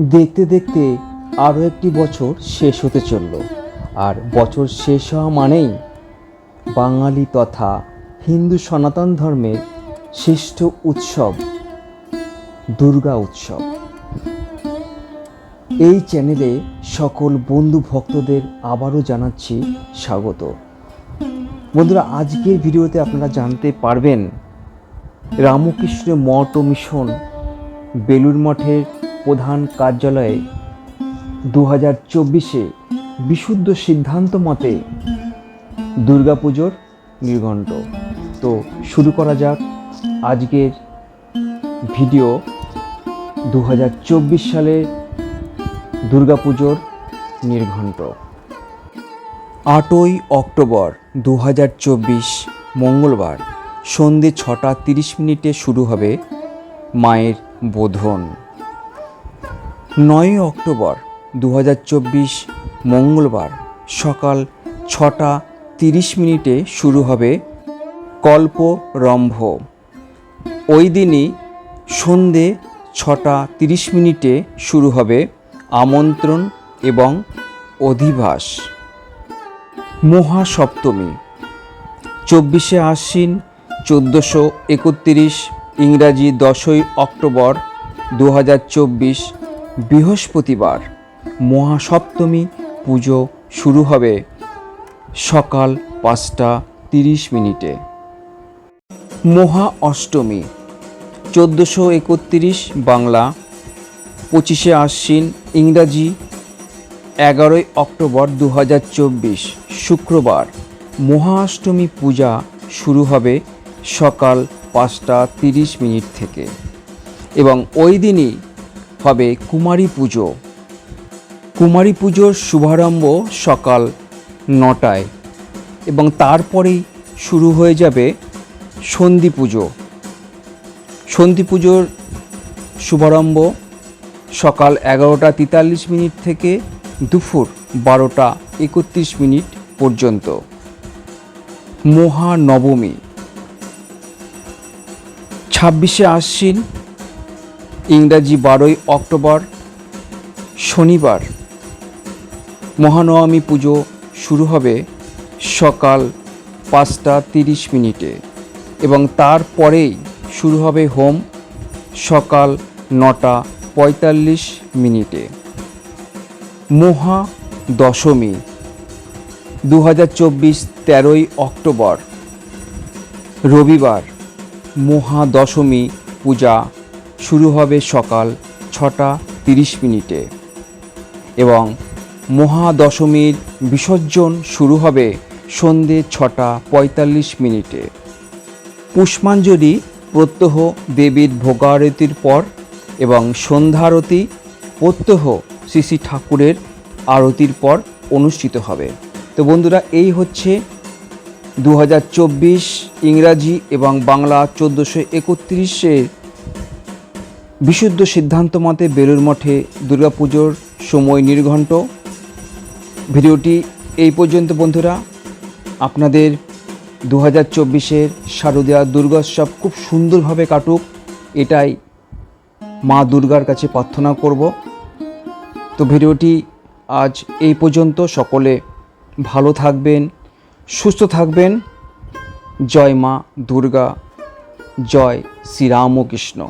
দেখতে দেখতে আরও একটি বছর শেষ হতে চলল। আর বছর শেষ হওয়া মানেই বাঙালি তথা হিন্দু সনাতন ধর্মের শ্রেষ্ঠ উৎসব, দুর্গা উৎসব। এই চ্যানেলে সকল বন্ধু ভক্তদের আবারও জানাচ্ছি স্বাগত। বন্ধুরা, আজকের ভিডিওতে আপনারা জানতে পারবেন, রামকৃষ্ণ মঠ মিশন বেলুর মঠের প্রধান কার্যালয়ে দু হাজার চব্বিশে বিশুদ্ধ সিদ্ধান্ত মতে দুর্গাপুজোর নির্ঘণ্ট। তো শুরু করা যাক আজকের ভিডিও। দু হাজার চব্বিশ সালের দুর্গাপুজোর নির্ঘণ্ট। আটই অক্টোবর দু হাজার চব্বিশ, মঙ্গলবার সন্ধে ছটা তিরিশ মিনিটে শুরু হবে মায়ের বোধন। নয়ই অক্টোবর দু হাজার চব্বিশ মঙ্গলবার সকাল ছটা তিরিশ মিনিটে শুরু হবে কল্পরম্ভ। ওই দিনই সন্ধে ছটা তিরিশ মিনিটে শুরু হবে আমন্ত্রণ এবং অধিবাস। মহাসপ্তমী। চব্বিশে আশ্বিন চোদ্দোশো একত্রিশ ইংরাজি দশই অক্টোবর দু হাজার চব্বিশ বৃহস্পতিবার মহাসপ্তমী পুজো শুরু হবে সকাল পাঁচটা তিরিশ মিনিটে। মহা অষ্টমী, চোদ্দোশো একত্রিশ বাংলা, পঁচিশে আশ্বিন ইংরাজি, এগারোই অক্টোবর দু চব্বিশ, শুক্রবার মহাষ্টমী পূজা শুরু হবে সকাল পাঁচটা তিরিশ মিনিট থেকে। এবং ওই দিনই হবে কুমারী পুজো। কুমারী পুজোর শুভারম্ভ সকাল নটায় এবং তারপরেই শুরু হয়ে যাবে সন্ধি পুজো। সন্ধি পুজোর শুভারম্ভ সকাল এগারোটা তেতাল্লিশ মিনিট থেকে দুপুর বারোটা একত্রিশ মিনিট পর্যন্ত। মহানবমী। ছাব্বিশে আশ্বিন ইংরাজি বারোই অক্টোবর, শনিবার। মহানবমী পুজো শুরু হবে সকাল পাঁচটা তিরিশ মিনিটে এবং তারপরেই শুরু হবে হোম সকাল নটা পঁয়তাল্লিশ মিনিটে। মহা দশমী দু হাজার চব্বিশ তেরোই অক্টোবর। রবিবার, মহা দশমী পূজা শুরু হবে সকাল ছটা তিরিশ মিনিটে এবং মহাদশমীর বিসর্জন শুরু হবে সন্ধে ছটা পঁয়তাল্লিশ মিনিটে। পুষ্পাঞ্জলি প্রত্যহ দেবীর ভোগারতির পর এবং সন্ধ্যারতি প্রত্যহ শ্রী শ্রী ঠাকুরের আরতির পর অনুষ্ঠিত হবে। তো বন্ধুরা, এই হচ্ছে দু হাজার চব্বিশ ইংরাজি এবং বাংলা চোদ্দোশো একত্রিশের বিশুদ্ধ সিদ্ধান্ত মতে বেলুর মঠে দুর্গাপুজোর সময় নির্ঘণ্ট। ভিডিওটি এই পর্যন্ত বন্ধুরা। আপনাদের দু হাজার চব্বিশের শারদীয়া দুর্গোৎসব খুব সুন্দরভাবে কাটুক, এটাই মা দুর্গার কাছে প্রার্থনা করব। তো ভিডিওটি আজ এই পর্যন্ত, সকলে ভালো থাকবেন, সুস্থ থাকবেন। জয় মা দুর্গা, জয় শ্রীরামকৃষ্ণ